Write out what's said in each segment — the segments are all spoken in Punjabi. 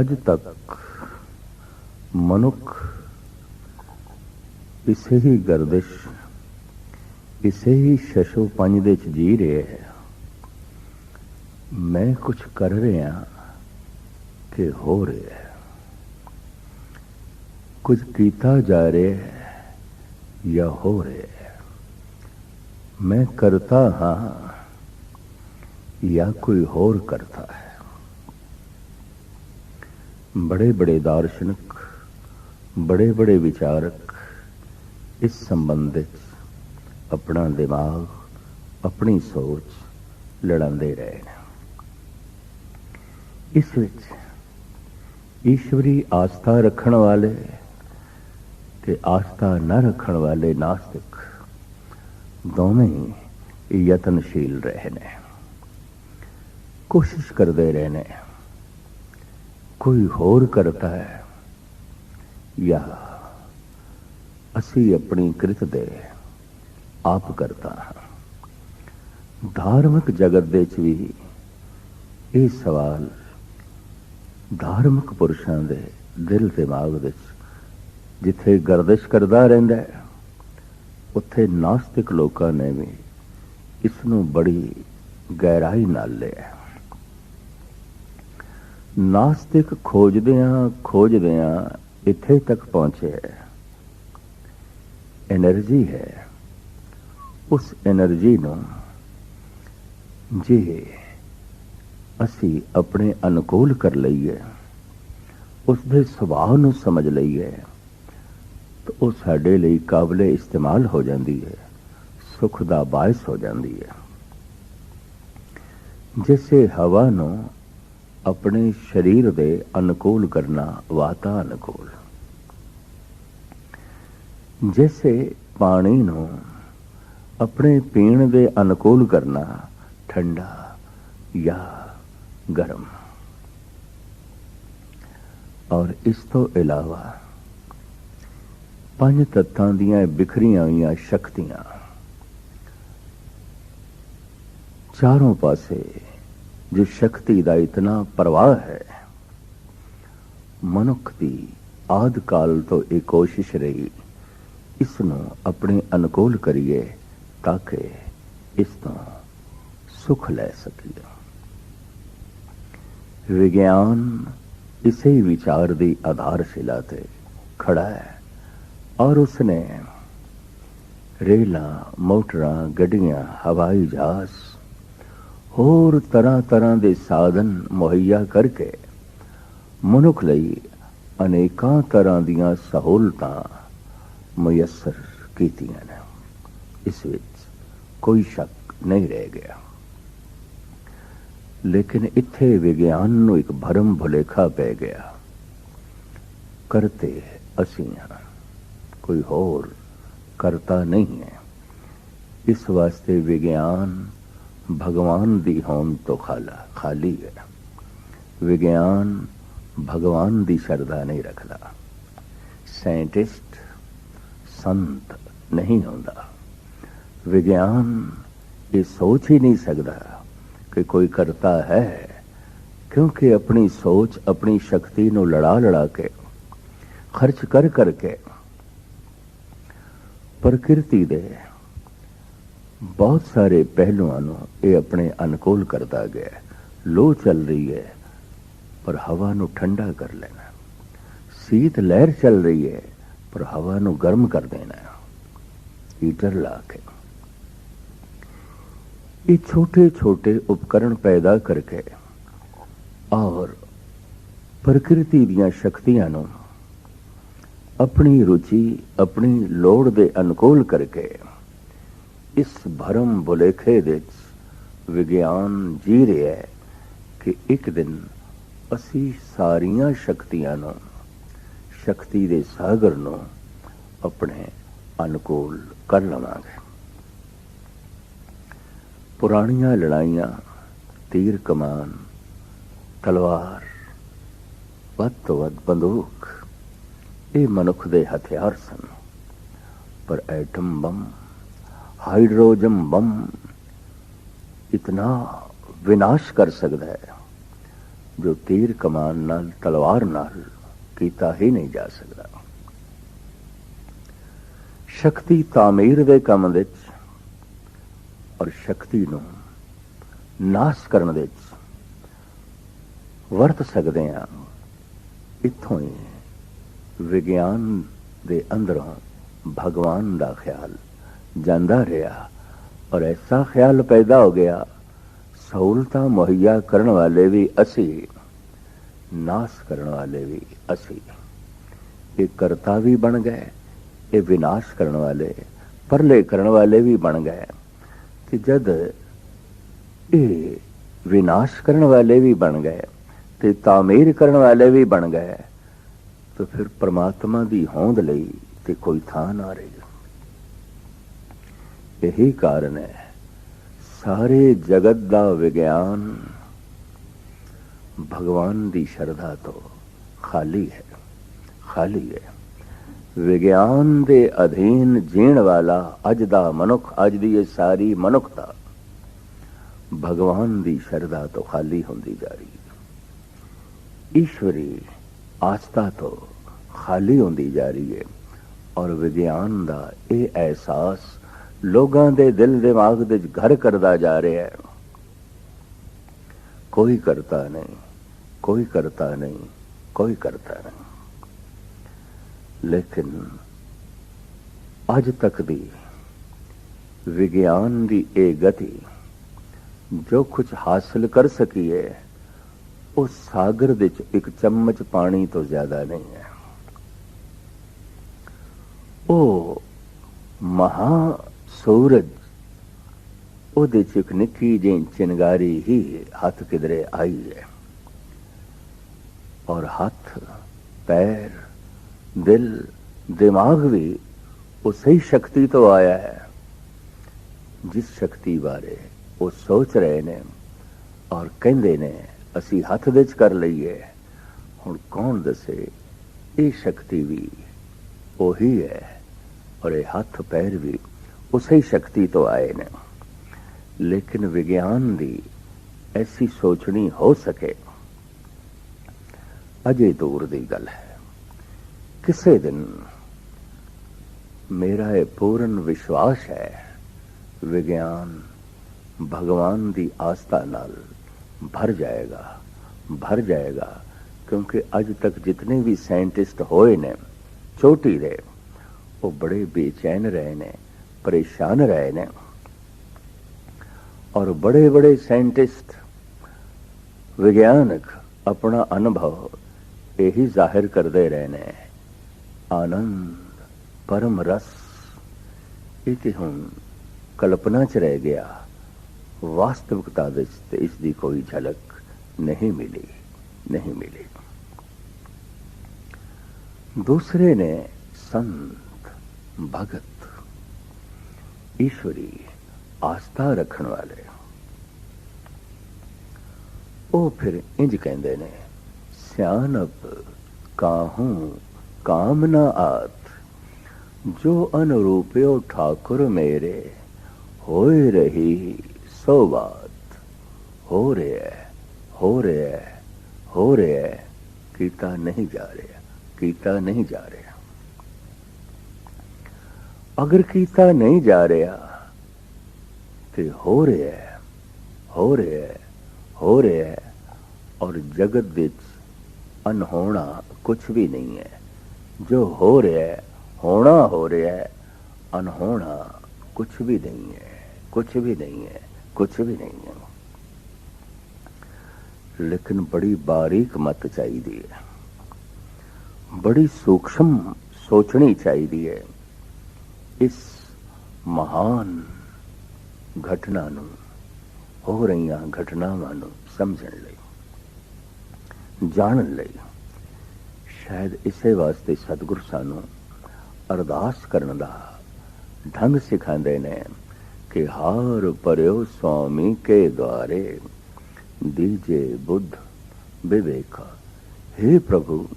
ਅੱਜ ਤੱਕ ਮਨੁੱਖ ਇਸੇ ਹੀ ਗਰਦਿਸ਼ ਇਸੇ ਹੀ ਸ਼ਸ਼ੋ ਪੰਜ ਦੇ ਚ ਜੀ ਰਿਹਾ ਹੈ ਮੈਂ ਕੁਝ ਕਰ ਰਿਹਾ ਕਿ ਹੋ ਰਿਹਾ ਹੈ ਕੁਝ ਕੀਤਾ ਜਾ ਰਿਹਾ ਹੈ ਜਾਂ ਹੋ ਰਿਹਾ ਹੈ ਮੈਂ ਕਰਤਾ ਹਾਂ ਜਾਂ ਕੋਈ ਹੋਰ ਕਰਤਾ ਹੈ ਬੜੇ ਬੜੇ ਦਾਰਸ਼ਨਿਕ, ਬੜੇ ਬੜੇ ਵਿਚਾਰਕ, ਇਸ ਸੰਬੰਧ ਵਿੱਚ ਆਪਣਾ ਦਿਮਾਗ, ਆਪਣੀ ਸੋਚ ਲੜਾਉਂਦੇ ਰਹੇ ਨੇ। ਇਸ ਵਿੱਚ ਈਸ਼ਵਰੀ ਆਸਥਾ ਰੱਖਣ ਵਾਲੇ ਤੇ ਆਸਥਾ ਨਾ ਰੱਖਣ ਵਾਲੇ ਨਾਸਤਿਕ ਦੋਵੇਂ ਹੀ ਯਤਨਸ਼ੀਲ ਰਹੇ ਨੇ। ਕੋਸ਼ਿਸ਼ ਕਰਦੇ ਰਹੇ ਨੇ ਕੋਈ ਹੋਰ ਕਰਤਾ ਹੈ? ਜਾਂ ਅਸੀਂ ਆਪਣੀ ਕਿਰਤ ਦੇ ਆਪ ਕਰਤਾ ਹਾਂ? ਧਾਰਮਿਕ ਜਗਤ ਦੇ ਵਿੱਚ ਵੀ ਇਹ ਸਵਾਲ ਧਾਰਮਿਕ ਪੁਰਸ਼ਾਂ ਦੇ ਦਿਲ ਦਿਮਾਗ ਵਿੱਚ ਜਿੱਥੇ ਗਰਦਿਸ਼ ਕਰਦਾ ਰਹਿੰਦਾ ਹੈ, ਉੱਥੇ ਨਾਸਤਿਕ ਲੋਕਾਂ ਨੇ ਵੀ ਇਸ ਨੂੰ ਬੜੀ ਗਹਿਰਾਈ ਨਾਲ ਲਿਆ ਨਾਸਤਿਕ ਖੋਜਦੇ ਆ ਖੋਜਦੇ ਆ ਇੱਥੇ ਤੱਕ ਪਹੁੰਚੇ। એનર્ਜੀ ਹੈ। ਉਸ એનર્ਜੀ ਨੂੰ ਜੇ ਅਸੀਂ ਆਪਣੇ ਅਨੁਕੂਲ ਕਰ ਲਈਏ ਉਸ ਦੇ ਸੁਭਾਅ ਨੂੰ ਸਮਝ ਲਈਏ, ਤਾਂ ਉਹ ਸਾਡੇ ਲਈ ਕਾਬਲੇ ਇਸਤੇਮਾਲ ਹੋ ਜਾਂਦੀ ਹੈ, ਸੁਖ ਦਾ ਬਾਇਸ ਹੋ ਜਾਂਦੀ ਹੈ। ਜਿਸੇ ਹਵਾ ਨੂੰ ਆਪਣੇ ਸਰੀਰ ਦੇ ਅਨੁਕੂਲ ਕਰਨਾ ਵਾਤਾ ਅਨੁਕੂਲ ਜਿਸੇ ਪਾਣੀ ਨੂੰ ਆਪਣੇ ਪੀਣ ਦੇ ਅਨੁਕੂਲ ਕਰਨਾ ਠੰਡਾ ਜਾਂ ਗਰਮ। ਔਰ ਇਸ ਤੋਂ ਇਲਾਵਾ ਪੰਜ ਤੱਤਾਂ ਦੀਆਂ ਬਿਖਰੀਆਂ ਹੋਈਆਂ ਸ਼ਕਤੀਆਂ ਚਾਰੋਂ ਪਾਸੇ ਜੋ ਸ਼ਕਤੀ ਦਾ ਇਤਨਾ ਪ੍ਰਵਾਹ ਹੈ, ਮਨੁੱਖ ਦੀ ਆਦ ਕਾਲ ਤੋਂ ਇਹ ਕੋਸ਼ਿਸ਼ ਰਹੀ, ਇਸ ਨੂੰ ਆਪਣੇ ਅਨੁਕੂਲ ਕਰੀਏ ਤਾਂ ਕਿ ਇਸ ਤੋਂ ਸੁਖ ਲੈ ਸਕੀਏ। ਵਿਗਿਆਨ ਇਸੇ ਵਿਚਾਰ ਦੀ ਆਧਾਰਸ਼ਿਲਾ ਤੇ ਖੜਾ ਹੈ ਔਰ ਉਸਨੇ ਰੇਲਾਂ, ਮੋਟਰਾਂ, ਗੱਡੀਆਂ, ਹਵਾਈ ਜਹਾਜ਼ ਹੋਰ ਤਰ੍ਹਾਂ ਤਰ੍ਹਾਂ ਦੇ ਸਾਧਨ ਮੁਹੱਈਆ ਕਰਕੇ ਮਨੁੱਖ ਲਈ ਅਨੇਕਾਂ ਤਰ੍ਹਾਂ ਦੀਆਂ ਸਹੂਲਤਾਂ ਮੁਯਸਰ ਕੀਤੀਆਂ ਨੇ। ਇਸ ਵਿੱਚ ਕੋਈ ਸ਼ੱਕ ਨਹੀਂ ਰਹਿ ਗਿਆ। ਲੇਕਿਨ ਇੱਥੇ ਵਿਗਿਆਨ ਨੂੰ ਇੱਕ ਭਰਮ ਭੁਲੇਖਾ ਪੈ ਗਿਆ। ਕਰਤੇ ਅਸੀਂ ਹਾਂ ਕੋਈ ਹੋਰ ਕਰਤਾ ਨਹੀਂ ਹੈ। ਇਸ ਵਾਸਤੇ ਵਿਗਿਆਨ ਭਗਵਾਨ ਦੀ ਹੋਂਦ ਤੋਂ ਖਾਲਾ ਖਾਲੀ ਹੈ ਵਿਗਿਆਨ ਭਗਵਾਨ ਦੀ ਸ਼ਰਧਾ ਨਹੀਂ ਰੱਖਦਾ ਸਾਇੰਟਿਸਟ ਸੰਤ ਨਹੀਂ ਹੁੰਦਾ ਵਿਗਿਆਨ ਇਹ ਸੋਚ ਹੀ ਨਹੀਂ ਸਕਦਾ ਕਿ ਕੋਈ ਕਰਤਾ ਹੈ ਕਿਉਂਕਿ ਆਪਣੀ ਸੋਚ ਆਪਣੀ ਸ਼ਕਤੀ ਨੂੰ ਲੜਾ ਲੜਾ ਕੇ ਖਰਚ ਕਰ ਕਰਕੇ ਪ੍ਰਕਿਰਤੀ ਦੇ ਬਹੁਤ ਸਾਰੇ ਪਹਿਲੂਆਂ ਨੂੰ ਇਹ ਆਪਣੇ ਅਨੁਕੂਲ ਕਰਦਾ ਗਿਆ ਲੋ ਚੱਲ ਰਹੀ ਹੈ, ਪਰ ਹਵਾ ਨੂੰ ਠੰਡਾ ਕਰ ਲੈਣਾ ਸੀਤ ਲਹਿਰ ਚੱਲ ਰਹੀ ਹੈ, ਪਰ ਹਵਾ ਨੂੰ ਗਰਮ ਕਰ ਦੇਣਾ ਹੀਟਰ ਲਾ ਕੇ ਇਹ ਛੋਟੇ ਛੋਟੇ ਉਪਕਰਣ ਪੈਦਾ ਕਰਕੇ ਔਰ ਪ੍ਰਕਿਰਤੀ ਦੀਆਂ ਸ਼ਕਤੀਆਂ ਨੂੰ ਆਪਣੀ ਰੁਚੀ, ਆਪਣੀ ਲੋੜ ਦੇ ਅਨੁਕੂਲ ਕਰਕੇ ਇਸ ਭਰਮ ਬੁਲੇਖੇ ਵਿੱਚ ਵਿਗਿਆਨ ਜੀ ਰਿਹਾ ਹੈ ਕਿ ਇੱਕ ਦਿਨ ਅਸੀਂ ਸਾਰੀਆਂ ਸ਼ਕਤੀਆਂ ਨੂੰ, ਸ਼ਕਤੀ ਦੇ ਸਾਗਰ ਨੂੰ ਆਪਣੇ ਅਨੁਕੂਲ ਕਰ ਲਵਾਂਗੇ। ਪੁਰਾਣੀਆਂ ਲੜਾਈਆਂ, ਤੀਰ ਕਮਾਨ, ਤਲਵਾਰ, ਵੱਧ ਤੋਂ ਵੱਧ ਬੰਦੂਕ, ਇਹ ਮਨੁੱਖ ਦੇ ਹਥਿਆਰ ਸਨ। ਪਰ ਐਟਮ ਬੰਮ ਹਾਈਡਰੋਜਨ ਬੰਮ ਇਤਨਾ ਵਿਨਾਸ਼ ਕਰ ਸਕਦਾ ਹੈ, ਜੋ ਤੀਰ ਕਮਾਨ ਨਾਲ, ਤਲਵਾਰ ਨਾਲ ਕੀਤਾ ਹੀ ਨਹੀਂ ਜਾ ਸਕਦਾ। ਸ਼ਕਤੀ ਤਾਮੀਰ ਦੇ ਕੰਮ ਵਿੱਚ ਔਰ ਸ਼ਕਤੀ ਨੂੰ ਨਾਸ ਕਰਨ ਵਿੱਚ ਵਰਤ ਸਕਦੇ ਹਾਂ। ਇੱਥੋਂ ਹੀ ਵਿਗਿਆਨ ਦੇ ਅੰਦਰੋਂ ਭਗਵਾਨ ਦਾ ਖਿਆਲ ਜਾਂਦਾ ਰਿਹਾ। ਔਰ ਐਸਾ ਖਿਆਲ ਪੈਦਾ ਹੋ ਗਿਆ ਸਹੂਲਤਾਂ ਮੁਹੱਈਆ ਕਰਨ ਵਾਲੇ ਵੀ ਅਸੀਂ, ਨਾਸ ਕਰਨ ਵਾਲੇ ਵੀ ਅਸੀਂ। ਇਹ ਕਰਤਾ ਵੀ ਬਣ ਗਏ, ਇਹ ਵਿਨਾਸ਼ ਕਰਨ ਵਾਲੇ, ਪਰਲੇ ਕਰਨ ਵਾਲੇ ਵੀ ਬਣ ਗਏ। ਤੇ ਜਦ ਇਹ ਵਿਨਾਸ਼ ਕਰਨ ਵਾਲੇ ਵੀ ਬਣ ਗਏ ਤੇ ਤਾਮੀਰ ਕਰਨ ਵਾਲੇ ਵੀ ਬਣ ਗਏ, ਤਾਂ ਫਿਰ ਪ੍ਰਮਾਤਮਾ ਦੀ ਹੋਂਦ ਲਈ ਤੇ ਕੋਈ ਥਾਂ ਨਾ ਰਹੀ। ਇਹੀ ਕਾਰਨ ਹੈ। ਸਾਰੇ ਜਗਤ ਦਾ ਵਿਗਿਆਨ ਭਗਵਾਨ ਦੀ ਸ਼ਰਧਾ ਤੋਂ ਖਾਲੀ ਹੈ ਖਾਲੀ ਹੈ। ਵਿਗਿਆਨ ਦੇ ਅਧੀਨ ਜੀਣ ਵਾਲਾ ਅੱਜ ਦਾ ਮਨੁੱਖ, ਅੱਜ ਦੀ ਇਹ ਸਾਰੀ ਮਨੁੱਖਤਾ ਭਗਵਾਨ ਦੀ ਸ਼ਰਧਾ ਤੋਂ ਖਾਲੀ ਹੁੰਦੀ ਜਾ ਰਹੀ ਹੈ। ਈਸ਼ਵਰੀ ਆਸਥਾ ਤੋਂ ਖਾਲੀ ਹੁੰਦੀ ਜਾ ਰਹੀ ਹੈ ਔਰ ਵਿਗਿਆਨ ਦਾ ਇਹ ਅਹਿਸਾਸ ਲੋਕਾਂ ਦੇ ਦਿਲ ਦਿਮਾਗ ਦੇ ਵਿੱਚ ਘਰ ਕਰਦਾ ਜਾ ਰਿਹਾ ਹੈ। ਕੋਈ ਕਰਤਾ ਨਹੀਂ, ਕੋਈ ਕਰਤਾ ਨਹੀਂ, ਕੋਈ ਕਰਤਾ ਨਹੀਂ। ਲੇਕਿਨ ਅੱਜ ਤੱਕ ਦੀ ਵਿਗਿਆਨ ਦੀ ਇਹ ਗਤੀ ਜੋ ਕੁਝ ਹਾਸਲ ਕਰ ਸਕੀ ਹੈ, ਉਹ ਸਾਗਰ ਦੇ ਵਿੱਚ ਇੱਕ ਚਮਚ ਪਾਣੀ ਤੋਂ ਜ਼ਿਆਦਾ ਨਹੀਂ ਹੈ। ਉਹ ਮਹਾ ਸੂਰਜ। ਉਹਦੇ ਚ ਇੱਕ ਨਿੱਕੀ ਜਿਹੀ ਚਿੰਗਾਰੀ ਹੀ ਹੱਥ ਕਿਧਰੇ ਆਈ ਹੈ। ਔਰ ਹੱਥ, ਪੈਰ, ਦਿਲ, ਦਿਮਾਗ ਵੀ ਉਸੇ ਸ਼ਕਤੀ ਤੋਂ ਆਇਆ ਹੈ, ਜਿਸ ਸ਼ਕਤੀ ਬਾਰੇ ਉਹ ਸੋਚ ਰਹੇ ਨੇ ਔਰ ਕਹਿੰਦੇ ਨੇ, ਅਸੀਂ ਹੱਥ ਦੇ ਚ ਕਰ ਲਈਏ। ਹੁਣ ਕੌਣ ਦੱਸੇ, ਇਹ ਸ਼ਕਤੀ ਵੀ ਉਹੀ ਹੈ ਔਰ ਇਹ ਹੱਥ, ਪੈਰ ਵੀ ਉਸੇ ਸ਼ਕਤੀ ਤੋਂ ਆਏ ਨੇ। ਲੇਕਿਨ ਵਿਗਿਆਨ ਦੀ ਐਸੀ ਸੋਚਣੀ ਹੋ ਸਕੇ। ਅਜੇ ਦੂਰ ਦੀ ਗੱਲ ਹੈ। ਕਿਸੇ ਦਿਨ ਮੇਰਾ ਇਹ ਪੂਰਨ ਵਿਸ਼ਵਾਸ ਹੈ, ਵਿਗਿਆਨ ਭਗਵਾਨ ਦੀ ਆਸਥਾ ਨਾਲ ਭਰ ਜਾਏਗਾ ਭਰ ਜਾਏਗਾ, ਕਿਉਂਕਿ ਅੱਜ ਤੱਕ ਜਿਤਨੇ ਵੀ ਸਾਇੰਟਿਸਟ ਹੋਏ ਨੇ ਛੋਟੀ ਦੇ, ਉਹ ਬੜੇ ਬੇਚੈਨ ਰਹੇ ਨੇ। ਪਰੇਸ਼ਾਨ ਰਹੇ ਨੇ ਔਰ ਬੜੇ ਬੜੇ ਸਾਇੰਟਿਸਟ ਵਿਗਿਆਨਕ ਆਪਣਾ ਅਨੁਭਵ ਇਹੀ ਜ਼ਾਹਿਰ ਕਰਦੇ ਰਹੇ ਨੇ ਆਨੰਦ ਪਰਮ ਰਸ ਇਹ ਤੇ ਹੁਣ ਕਲਪਨਾ ਚ ਰਹਿ ਗਿਆ ਵਾਸਤਵਿਕਤਾ ਵਿੱਚ ਤੇ ਇਸ ਦੀ ਕੋਈ ਝਲਕ ਨਹੀਂ ਮਿਲੀ ਨਹੀਂ ਮਿਲੀ ਦੂਸਰੇ ਨੇ ਸੰਤ ਭਗਤ ਈਸ਼ਵਰੀ ਆਸਥਾ ਰੱਖਣ ਵਾਲੇ ਉਹ ਫਿਰ ਇੰਜ ਕਹਿੰਦੇ ਨੇ ਸਿਆਨਪ ਕਾਹੂ ਕਾਮਨਾ ਆਤ ਜੋ ਅਨੁਰੂਪਿਓ ਠਾਕੁਰ ਮੇਰੇ ਹੋਏ ਰਹੀ ਸੋ ਬਾਤ, ਹੋ ਰਿਹਾ ਹੋ ਰਿਹਾ ਹੋ ਰਿਹਾ, ਕੀਤਾ ਨਹੀਂ ਜਾ ਰਿਹਾ, ਕੀਤਾ ਨਹੀਂ ਜਾ ਰਿਹਾ। ਅਗਰ ਕੀਤਾ ਨਹੀਂ ਜਾ ਰਿਹਾ, ਤੇ ਹੋ ਰਿਹਾ ਹੋ ਰਿਹਾ ਹੋ ਰਿਹਾ ਔਰ ਜਗਤ ਵਿੱਚ ਅਨਹੋਣਾ ਕੁਝ ਵੀ ਨਹੀਂ ਹੈ। ਜੋ ਹੋ ਰਿਹਾ ਹੋਣਾ ਹੋ ਰਿਹਾ ਅਨਹੋਣਾ ਕੁਝ ਵੀ ਨਹੀਂ ਹੈ ਕੁਝ ਵੀ ਨਹੀਂ ਹੈ ਕੁਝ ਵੀ ਨਹੀਂ ਹੈ। ਲੇਕਿਨ ਬੜੀ ਬਾਰੀਕ ਮਤ ਚਾਹੀਦੀ ਹੈ। ਬੜੀ ਸੂਖਮ ਸੋਚਣੀ ਚਾਹੀਦੀ ਹੈ। ਇਸ ਮਹਾਨ ਘਟਨਾ ਨੂੰ, ਹੋ ਰਹੀਆਂ ਘਟਨਾਵਾਂ ਨੂੰ ਸਮਝਣ ਲਈ, ਜਾਣਨ ਲਈ, ਸ਼ਾਇਦ ਇਸੇ ਵਾਸਤੇ ਸਤਿਗੁਰ ਸਾਨੂੰ ਅਰਦਾਸ ਕਰਨ ਦਾ ਢੰਗ ਸਿਖਾਉਂਦੇ ਨੇ ਕਿ ਹਾਰ ਪਰਿਓ ਸੁਆਮੀ ਕੇ ਦੁਆਰੇ, ਦੀਜੇ ਬੁੱਧ ਵਿਵੇਕ हे ਪ੍ਰਭੂ,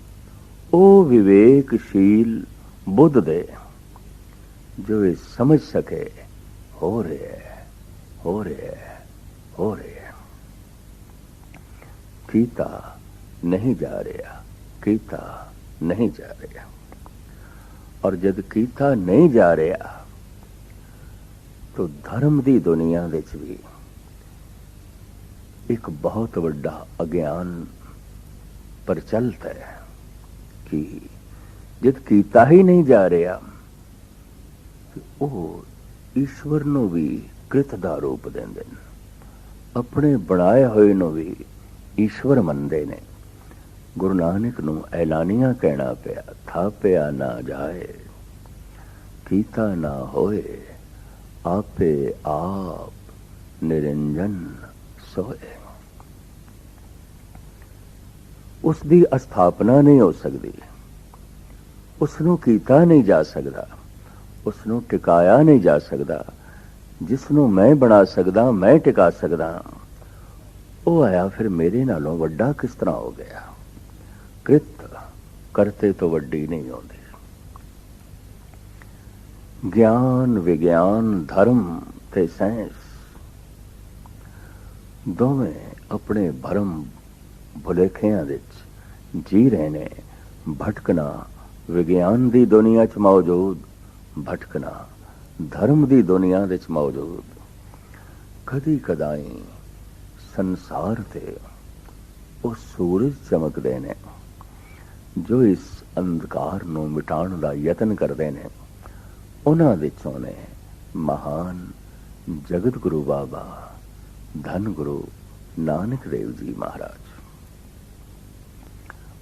ਉਹ ਵਿਵੇਕਸ਼ੀਲ ਬੁੱਧ ਦੇ। ਜੋ ਇਹ ਸਮਝ ਸਕੇ, ਹੋ ਰਿਹਾ ਹੈ, ਹੋ ਰਿਹਾ ਹੈ, ਹੋ ਰਿਹਾ ਹੈ। ਕੀਤਾ ਨਹੀਂ ਜਾ ਰਿਹਾ, ਕੀਤਾ ਨਹੀਂ ਜਾ ਰਿਹਾ। ਔਰ ਜਦ ਕੀਤਾ ਨਹੀਂ ਜਾ ਰਿਹਾ, ਤਾਂ ਧਰਮ ਦੀ ਦੁਨੀਆ ਵਿੱਚ ਵੀ ਇੱਕ ਬਹੁਤ ਵੱਡਾ ਅਗਿਆਨ ਪ੍ਰਚਲਿਤ ਹੈ ਕਿ ਜਦ ਕੀਤਾ ਹੀ ਨਹੀਂ ਜਾ ਰਿਹਾ ਉਹ ਈਸ਼ਵਰ ਨੂੰ ਵੀ ਕ੍ਰਿਤ ਦਾ ਰੂਪ ਦਿੰਦੇ ਨੇ। ਆਪਣੇ ਬਣਾਏ ਹੋਏ ਨੂੰ ਵੀ ਈਸ਼ਵਰ ਮੰਨਦੇ ਨੇ। ਗੁਰੂ ਨਾਨਕ ਨੂੰ ਐਲਾਨੀਆਂ ਕਹਿਣਾ ਪਿਆ ਥਾਪਿਆ ਨਾ ਜਾਏ, ਕੀਤਾ ਨਾ ਹੋਏ, ਆਪੇ ਆਪ ਨਿਰੰਜਨ ਸੋਏ। ਉਸ ਦੀ ਅਸਥਾਪਨਾ ਨਹੀਂ ਹੋ ਸਕਦੀ। ਉਸ ਨੂੰ ਕੀਤਾ ਨਹੀਂ ਜਾ ਸਕਦਾ। ਉਸ ਨੂੰ ਟਿਕਾਇਆ ਨਹੀਂ ਜਾ ਸਕਦਾ। ਜਿਸ ਨੂੰ ਮੈਂ ਬਣਾ ਸਕਦਾ, ਮੈਂ ਟਿਕਾ ਸਕਦਾ। ਉਹ ਆਇਆ, ਫਿਰ ਮੇਰੇ ਨਾਲੋਂ ਵੱਡਾ ਕਿਸ ਤਰ੍ਹਾਂ ਹੋ ਗਿਆ? ਕ੍ਰਿਤ ਕਰਤੇ ਤੋਂ ਵੱਡੀ ਨਹੀਂ ਆਉਂਦੀ। ਗਿਆਨ ਵਿਗਿਆਨ, ਧਰਮ ਤੇ ਸਾਇੰਸ। ਦੋਵੇਂ ਆਪਣੇ ਭਰਮ ਭੁਲੇਖਿਆਂ ਵਿੱਚ ਜੀ ਰਹੇ ਨੇ। ਭਟਕਣਾ ਵਿਗਿਆਨ ਦੀ ਦੁਨੀਆ 'ਚ ਮੌਜੂਦ ਭਟਕਣਾ ਧਰਮ ਦੀ ਦੁਨੀਆ ਵਿੱਚ ਮੌਜੂਦ। ਕਦੀ ਕਦਾਈ ਸੰਸਾਰ ਤੇ ਉਹ ਸੂਰਜ ਚਮਕਦੇ ਨੇ, ਜੋ ਇਸ ਅੰਧਕਾਰ ਨੂੰ ਮਿਟਾਉਣ ਦਾ ਯਤਨ ਕਰਦੇ ਨੇ। ਉਹਨਾਂ ਵਿੱਚੋਂ ਨੇ ਮਹਾਨ ਜਗਤ ਗੁਰੂ ਬਾਬਾ ਧੰਨ ਗੁਰੂ ਨਾਨਕ ਦੇਵ ਜੀ ਮਹਾਰਾਜ।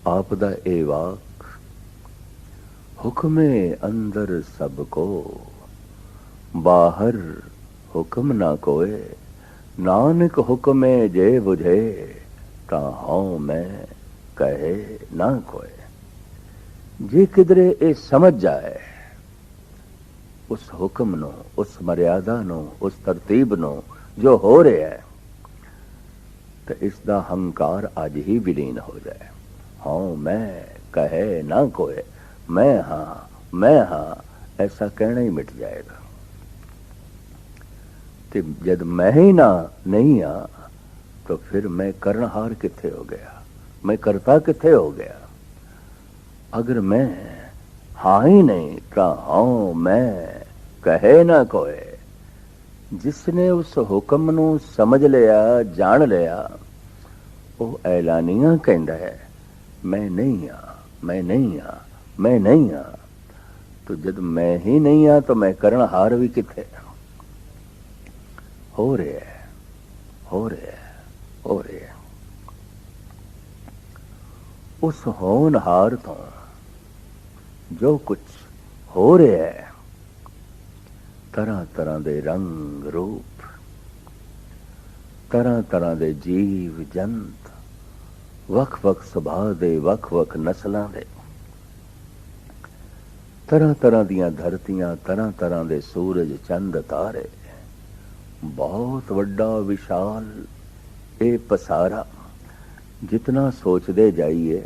ਆਪ ਦਾ ਇਹ ਵਾਕ ਹੁਕਮੇ ਅੰਦਰ ਸਭ ਕੋ। ਬਾਹਰ ਹੁਕਮ ਨਾ ਕੋਏ, ਨਾਨਕ ਹੁਕਮੇ ਜੇ 부ਝੇ ਤਾਂ ਹਉ ਮੈਂ ਕਹੇ ਨਾ ਕੋਏ। ਜੇ ਕਿਦਰੇ ਇਹ ਸਮਝ ਜਾਏ, ਉਸ ਹੁਕਮ ਨੂੰ, ਉਸ ਮਰਿਆਦਾ ਨੂੰ, ਉਸ ਤਰਤੀਬ ਨੂੰ ਜੋ ਹੋ ਰਿਹਾ ਹੈ, ਤਾਂ ਇਸ ਦਾ ਹੰਕਾਰ ਅੱਜ ਹੀ ਵਿਲੀਨ ਹੋ ਜਾਏ। ਹਾਂ ਮੈਂ ਕਹੇ ਨਾ ਕੋਏ। ਮੈਂ ਹਾਂ ਮੈਂ ਹਾਂ, ਐਸਾ ਕਹਿਣਾ ਹੀ ਮਿਟ ਜਾਏਗਾ। ਤੇ ਜਦ ਮੈਂ ਹੀ ਨਾ ਨਹੀਂ ਆ, ਤਾਂ ਫਿਰ ਮੈਂ ਕਰਨਹਾਰ ਕਿੱਥੇ ਹੋ ਗਿਆ? ਮੈਂ ਕਰਤਾ ਕਿੱਥੇ ਹੋ ਗਿਆ? ਅਗਰ ਮੈਂ ਹਾਂ ਹੀ ਨਹੀਂ, ਤਾਂ ਹਾਂ ਮੈਂ ਕਹੇ ਨਾ ਕੋਏ। ਜਿਸ ਨੇ ਉਸ ਹੁਕਮ ਨੂੰ ਸਮਝ ਲਿਆ, ਜਾਣ ਲਿਆ, ਉਹ ਐਲਾਨੀਆਂ ਕਹਿੰਦਾ ਹੈ, ਮੈਂ ਨਹੀਂ ਆ, ਮੈਂ ਨਹੀਂ ਆ। ਮੈਂ ਨਹੀਂ ਆ। ਤੋ ਜਦ ਮੈਂ ਹੀ ਨਹੀਂ ਆ, ਤਾਂ ਮੈਂ ਕਰਨ ਹਾਰ ਵੀ ਕਿੱਥੇ? ਹੋ ਰਿਹਾ ਹੋ ਰਿਹਾ ਹੋ ਰਿਹਾ ਉਸ ਹੋਣਹਾਰ ਤੋਂ ਜੋ ਕੁਝ ਹੋ ਰਿਹਾ ਹੈ, ਤਰ੍ਹਾਂ ਤਰ੍ਹਾਂ ਦੇ ਰੰਗ ਰੂਪ, ਤਰ੍ਹਾਂ ਤਰ੍ਹਾਂ ਦੇ ਜੀਵ ਜੰਤ ਵੱਖ-ਵੱਖ ਸੁਭਾਅ ਦੇ ਵੱਖ-ਵੱਖ ਨਸਲਾਂ ਦੇ ਤਰ੍ਹਾਂ ਤਰ੍ਹਾਂ ਦੀਆਂ ਧਰਤੀਆਂ ਤਰ੍ਹਾਂ ਤਰ੍ਹਾਂ ਦੇ ਸੂਰਜ, ਚੰਦ, ਤਾਰੇ। ਬਹੁਤ ਵੱਡਾ ਵਿਸ਼ਾਲ ਇਹ ਪਸਾਰਾ। ਜਿਤਨਾ ਸੋਚਦੇ ਜਾਈਏ,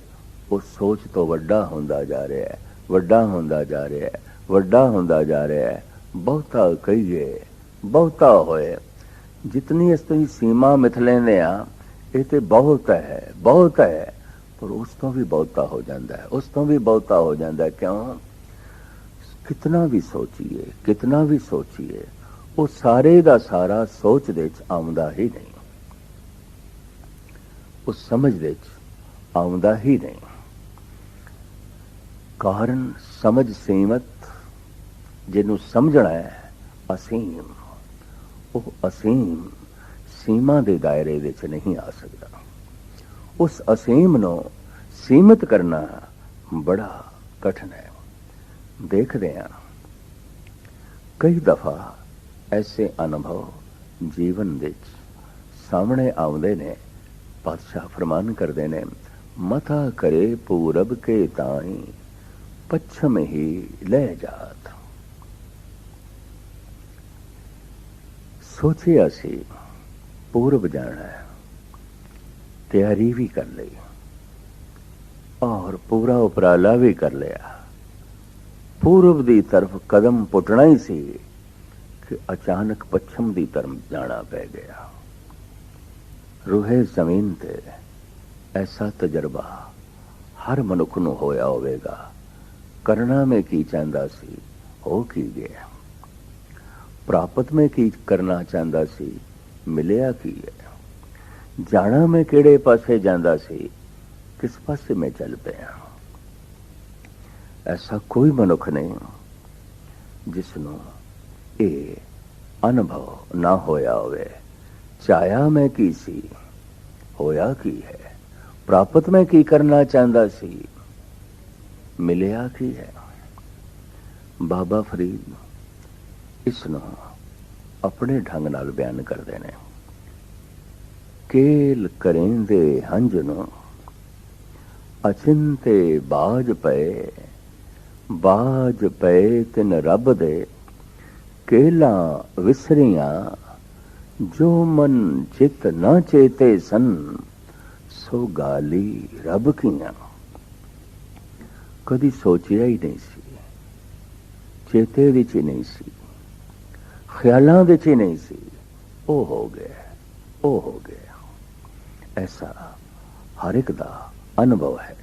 ਉਹ ਸੋਚ ਤੋਂ ਵੱਡਾ ਹੁੰਦਾ ਜਾ ਰਿਹਾ ਹੈ, ਵੱਡਾ ਹੁੰਦਾ ਜਾ ਰਿਹਾ ਹੈ, ਵੱਡਾ ਹੁੰਦਾ ਜਾ ਰਿਹਾ ਹੈ। ਬਹੁਤਾ ਕਹੀਏ, ਬਹੁਤਾ ਹੋਏ। ਜਿਤਨੀ ਇਸ ਤੋਂ ਸੀਮਾ ਮਿਥ ਲੈਂਦੇ ਆ ਇਹ ਤੇ ਬਹੁਤ ਹੈ ਬਹੁਤ ਹੈ। ਪਰ ਉਸ ਤੋਂ ਵੀ ਬਹੁਤਾ ਹੋ ਜਾਂਦਾ ਹੈ, ਉਸ ਤੋਂ ਵੀ ਬਹੁਤਾ ਹੋ ਜਾਂਦਾ ਕਿਉਂ? ਕਿਤਨਾ ਵੀ ਸੋਚੀਏ, ਕਿਤਨਾ ਵੀ ਸੋਚੀਏ, ਉਹ ਸਾਰੇ ਦਾ ਸਾਰਾ ਸੋਚ ਦੇ ਚ ਆਉਂਦਾ ਹੀ ਨਹੀਂ। ਉਹ ਸਮਝ ਦੇ ਚ ਆਉਂਦਾ ਹੀ ਨਹੀਂ। ਕਾਰਨ ਸਮਝ ਸੀਮਤ, ਜਿਹਨੂੰ ਸਮਝਣਾ ਹੈ, ਅਸੀਮ। ਉਹ ਅਸੀਮ ਸੀਮਾ ਦੇ ਦਾਇਰੇ ਵਿੱਚ ਨਹੀਂ ਆ ਸਕਦਾ। ਉਸ ਅਸੀਮ ਨੂੰ ਸੀਮਿਤ ਕਰਨਾ ਬੜਾ ਕਠਿਨ ਹੈ। ਦੇਖਦੇ ਹਾਂ। ਕਈ ਦਫਾ ਐਸੇ ਅਨੁਭਵ ਜੀਵਨ ਵਿੱਚ ਸਾਹਮਣੇ ਆਉਂਦੇ ਨੇ, ਪਾਤਸ਼ਾਹ ਫਰਮਾਨ ਕਰਦੇ ਨੇ, ਮਥਾ ਕਰੇ ਪੂਰਬ ਕੇ ਤਾਈ, ਪੱਛਮ ਹੀ ਲੈ ਜਾਤ ਸੋਚਿਆ ਸੀ ਪੂਰਬ ਜਾਣਾ ਹੈ, ਤਿਆਰੀ ਵੀ ਕਰ ਲਈ, ਔਰ ਪੂਰਾ ਉਪਰਾਲਾ ਵੀ ਕਰ ਲਿਆ। ਪੂਰਬ ਦੀ ਤਰਫ ਕਦਮ ਪੁੱਟਣਾ ਹੀ ਸੀ ਕਿ ਅਚਾਨਕ ਪੱਛਮ ਦੀ ਤਰਫ ਜਾਣਾ ਪੈ ਗਿਆ। ਰੂਹੇ ਜ਼ਮੀਨ ਤੇ ਐਸਾ ਤਜਰਬਾ ਹਰ ਮਨੁੱਖ ਨੂੰ ਹੋਇਆ ਹੋਵੇਗਾ। ਕਰਨਾ ਮੈਂ ਕੀ ਚਾਹੁੰਦਾ ਸੀ, ਉਹ ਕੀ ਗਿਆ? ਪ੍ਰਾਪਤ ਮੈਂ ਕੀ ਕਰਨਾ ਚਾਹੁੰਦਾ ਸੀ, ਮਿਲਿਆ ਕੀ ਹੈ? ਜਾਣਾ ਮੈਂ ਕਿਹੜੇ ਪਾਸੇ ਜਾਂਦਾ ਸੀ, ਕਿਸ ਪਾਸੇ ਮੈਂ ਚੱਲ ਪਿਆ? ਐਸਾ ਕੋਈ ਮਨੁੱਖ ਨਹੀਂ ਜਿਸ ਨੂੰ ਇਹ ਅਨੁਭਵ ਨਾ ਹੋਇਆ ਹੋਵੇ। ਚਾਹਿਆ ਮੈਂ ਕੀ ਸੀ? ਹੋਇਆ ਕੀ ਹੈ? ਪ੍ਰਾਪਤ ਮੈਂ ਕੀ ਕਰਨਾ ਚਾਹੁੰਦਾ ਸੀ? ਮਿਲਿਆ ਕੀ ਹੈ? ਬਾਬਾ ਫਰੀਦ ਇਸ ਨੂੰ ਆਪਣੇ ਢੰਗ ਨਾਲ ਬਿਆਨ ਕਰਦੇ ਨੇ। ਕੇਲ ਕਰੇਂਦੇ ਹੰਝ ਨੂੰ, ਅਚਿੰਤੇ ਬਾਜ ਪਏ ਬਾਜ ਪਏ ਤਿਨ ਰੱਬ ਦੇ, ਕੇਲਾ ਵਿਸਰੀਆਂ, ਜੋ ਮਨ ਚਿਤ ਨਾ ਚੇਤੇ ਸਨ, ਸੋ ਗਾਲੀ ਰੱਬ ਕੀਆਂ। ਕਦੀ ਸੋਚਿਆ ਹੀ ਨਹੀਂ ਸੀ, ਚੇਤੇ ਵਿੱਚ ਹੀ ਨਹੀਂ ਸੀ, ਖਿਆਲਾਂ ਵਿੱਚ ਹੀ ਨਹੀਂ ਸੀ, ਉਹ ਹੋ ਗਿਆ, ਉਹ ਹੋ ਗਿਆ। ਐਸਾ ਹਰ ਇੱਕ ਦਾ ਅਨੁਭਵ ਹੈ।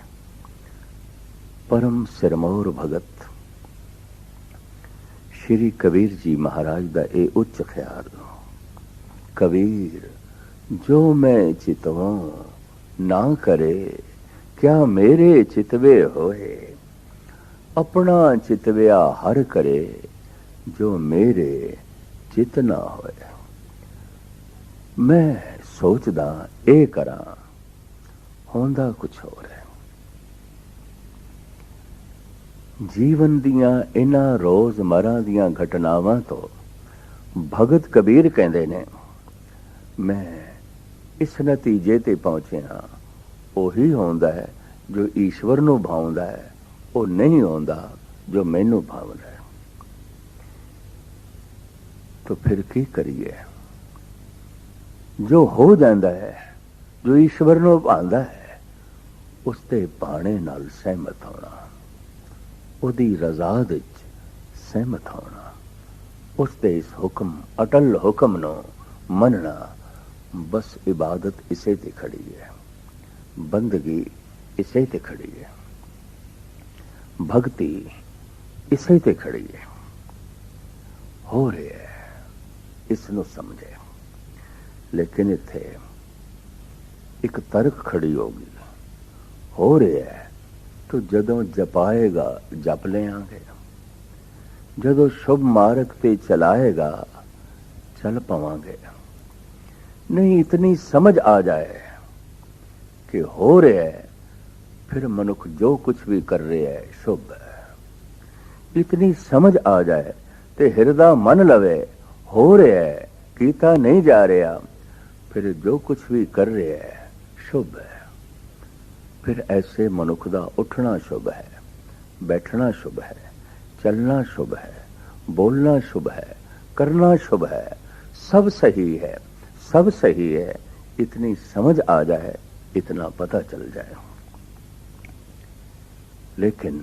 ਪਰਮ ਸਿਰਮੌਰ ਭਗਤ ਸ਼੍ਰੀ ਕਬੀਰ ਜੀ ਮਹਾਰਾਜ ਦਾ ਇਹ ਉੱਚ ਖਿਆਲ ਕਬੀਰ ਜੋ ਮੈਂ ਚਿਤਵਾਂ ਨਾ ਕਰੇ ਕਿਆ ਮੇਰੇ ਚਿਤਵੇ ਹੋਏ ਆਪਣਾ ਚਿਤਵਿਆ ਹਰ ਕਰੇ ਜੋ ਮੇਰੇ ਚਿਤ ਨਾ ਹੋਏ ਮੈਂ ਸੋਚਦਾ ਇਹ ਕਰਾਂ ਹੁੰਦਾ ਕੁਝ ਹੋਰ ਹੈ ਜੀਵਨ ਦੀਆਂ ਇਹਨਾਂ ਰੋਜ਼ਮਰਾਂ ਦੀਆਂ ਘਟਨਾਵਾਂ ਤੋਂ ਭਗਤ ਕਬੀਰ ਕਹਿੰਦੇ ਨੇ, ਮੈਂ ਇਸ ਨਤੀਜੇ ਤੇ ਪਹੁੰਚਿਆ। ਉਹੀ ਹੁੰਦਾ ਹੈ ਜੋ ਈਸ਼ਵਰ ਨੂੰ ਭਾਉਂਦਾ ਹੈ, ਉਹ ਨਹੀਂ ਹੁੰਦਾ ਜੋ ਮੈਨੂੰ ਭਾਉਂਦਾ ਹੈ। ਤਾਂ ਫਿਰ ਕੀ ਕਰੀਏ? ਜੋ ਹੋ ਜਾਂਦਾ ਹੈ, ਜੋ ਈਸ਼ਵਰ ਨੂੰ ਭਾਉਂਦਾ ਹੈ, ਉਸ ਤੇ ਬਾਣੇ ਨਾਲ ਸਹਿਮਤ ਹੋਣਾ। ਉਹਦੀ ਰਜ਼ਾ ਵਿੱਚ ਸਹਿਮਤ ਹੋਣਾ। ਉਸ ਦੇ ਇਸ ਹੁਕਮ, ਅਟਲ ਹੁਕਮ ਨੂੰ ਮੰਨਣਾ ਬਸ ਇਬਾਦਤ ਇਸੇ ਤੇ ਖੜੀ ਹੈ। ਬੰਦਗੀ ਇਸੇ ਤੇ ਖੜੀ ਹੈ। ਭਗਤੀ ਇਸੇ ਤੇ ਖੜੀ ਹੈ। ਹੋ ਰਿਹਾ ਹੈ ਇਸ ਨੂੰ ਸਮਝੇ। ਲੇਕਿਨ ਇੱਥੇ ਇੱਕ ਤਰਕ ਖੜੀ ਹੋ ਗਈ। ਹੋ ਰਿਹਾ ਹੈ ਤੋ ਜਦੋਂ ਜਪਾਏਗਾ, ਜਪ ਲਿਆਂਗੇ। ਜਦੋਂ ਸ਼ੁਭ ਮਾਰਗ ਤੇ ਚਲਾਏਗਾ, ਚੱਲ ਪਾਵਾਂਗੇ। ਨਹੀਂ, ਇਤਨੀ ਸਮਝ ਆ ਜਾਏ ਕਿ ਹੋ ਰਿਹਾ ਹੈ, ਫਿਰ ਮਨੁੱਖ ਜੋ ਕੁਝ ਵੀ ਕਰ ਰਿਹਾ ਹੈ, ਸ਼ੁਭ ਹੈ। ਇਤਨੀ ਸਮਝ ਆ ਜਾਏ ਤੇ ਹਿਰਦਾ ਮੰਨ ਲਵੇ, ਹੋ ਰਿਹਾ ਹੈ, ਕੀਤਾ ਨਹੀਂ ਜਾ ਰਿਹਾ, ਫਿਰ ਜੋ ਕੁਝ ਵੀ ਕਰ ਰਿਹਾ ਹੈ, ਸ਼ੁਭ ਹੈ। ਫਿਰ ਐਸੇ ਮਨੁੱਖ ਦਾ ਉੱਠਣਾ ਸ਼ੁਭ ਹੈ ਬੈਠਣਾ ਸ਼ੁਭ ਹੈ ਚੱਲਣਾ ਸ਼ੁਭ ਹੈ ਬੋਲਣਾ ਸ਼ੁਭ ਹੈ ਕਰਨਾ शुभ है सब सही है सब सही है इतनी समझ आ जाए इतना पता चल जाए ਲੇਕਿਨ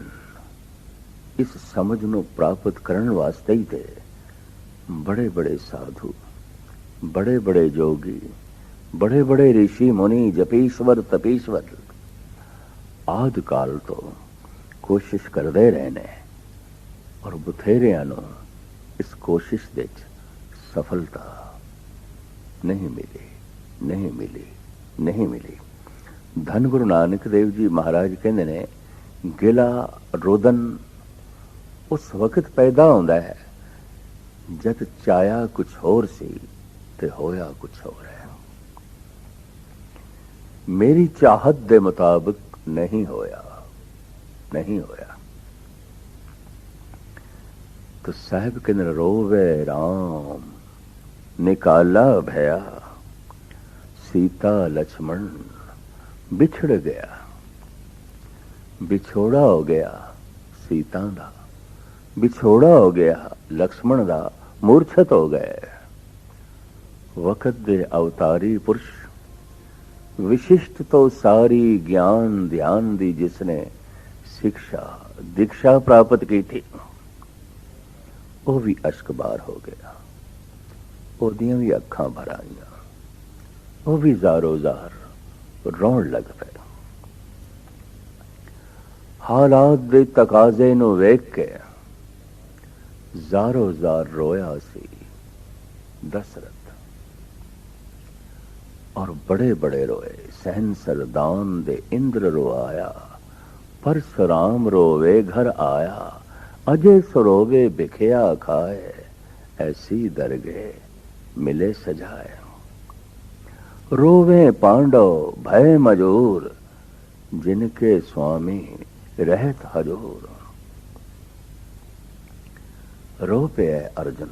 ਇਸ ਸਮਝ ਨੂੰ ਪ੍ਰਾਪਤ ਕਰਨ ਵਾਸਤੇ ਹੀ ਤੇ ਬੜੇ ਬੜੇ ਸਾਧੂ ਬੜੇ ਬੜੇ ਜੋਗੀ ਬੜੇ ਬੜੇ ઋષਿ ਮੁਨੀ ਜਪੀਸ਼ਵਰ ਤਪੀਸ਼ਵਰ ਆਦ ਕਾਲ ਤੋਂ ਕੋਸ਼ਿਸ਼ ਕਰਦੇ ਰਹੇ ਨੇ ਔਰ ਬਥੇਰਿਆਂ ਨੂੰ ਇਸ ਕੋਸ਼ਿਸ਼ ਦੇ ਵਿੱਚ ਸਫਲਤਾ ਨਹੀਂ ਮਿਲੀ ਨਹੀਂ ਮਿਲੀ ਨਹੀਂ ਮਿਲੀ। ਧੰਨ ਗੁਰੂ ਨਾਨਕ ਦੇਵ ਜੀ ਮਹਾਰਾਜ ਕਹਿੰਦੇ ਨੇ, ਗਿਲਾ ਰੋਦਨ ਉਸ ਵਕਤ ਪੈਦਾ ਹੁੰਦਾ ਹੈ ਜਦ ਚਾਇਆ ਕੁਝ ਹੋਰ ਸੀ ਤੇ ਹੋਇਆ ਕੁਝ ਹੋਰ ਹੈ। ਮੇਰੀ ਚਾਹਤ ਦੇ ਮੁਤਾਬਕ ਨਹੀਂ ਹੋਇਆ ਨਹੀਂ ਹੋਇਆ तो साहब के रोवे राम निकाला भया सीता लक्ष्मण बिछड़ गया बिछोड़ा हो गया सीता का बिछोड़ा हो गया लक्ष्मण का मूर्छत हो गए वक्त दे अवतारी पुरुष ਵਿਸ਼ਿਸ਼ਟ ਤੋਂ ਸਾਰੀ ਗਿਆਨ ਧਿਆਨ ਦੀ ਜਿਸਨੇ ਸਿੱਖਿਆ, ਦੀਕਸ਼ਾ ਪ੍ਰਾਪਤ ਕੀਤੀ, ਉਹ ਵੀ ਅਸ਼ਕਬਾਰ ਹੋ ਗਿਆ। ਉਹਦੀਆਂ ਵੀ ਅੱਖਾਂ ਭਰ ਆਈਆਂ ਉਹ ਵੀ ਜ਼ਾਰੋ ਜ਼ਾਰ ਰੋਣ ਲੱਗ ਪਿਆ ਹਾਲਾਤ ਦੇ ਤਕਾਜ਼ੇ ਨੂੰ ਵੇਖ ਕੇ ਜ਼ਾਰੋ ਜ਼ਾਰ ਰੋਇਆ ਸੀ ਦਸਰਤ। और बड़े बड़े रोए। सहन सरदान दे इंद्र रो आया। पर परशुराम रोवे घर आया। अजय सरोवे बिखिया खाए। ऐसी दरगे मिले सजाए। रोवे पांडव, भय मजूर, जिनके स्वामी रहत हजूर। रो पे है अर्जुन।